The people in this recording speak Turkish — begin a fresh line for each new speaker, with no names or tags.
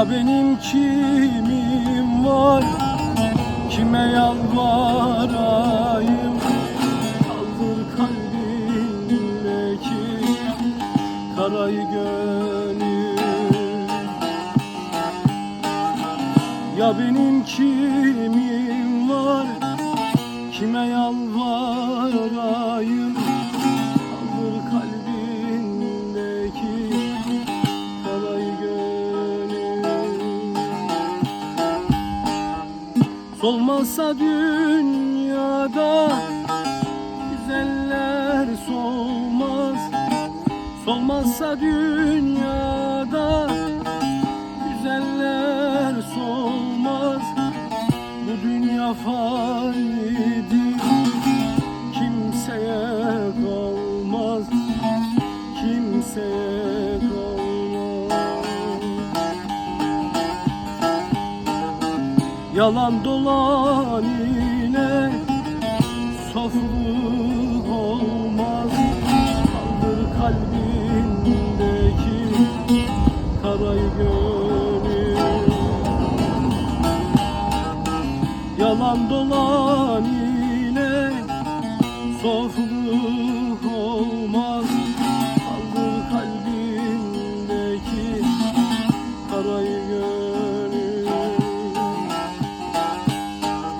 Ya benim kimim var? Kime yalvarayım? Kaldır kalbimdeki Karayı gönül Ya benim kimim var? Kime yalvarayım Solmazsa dünyada Güzeller solmaz. Solmazsa dünyada Yalan dolan ile Sofluk olmaz. Kaldır kalbindeki Karayı gönül Yalan dolan ile Sofluk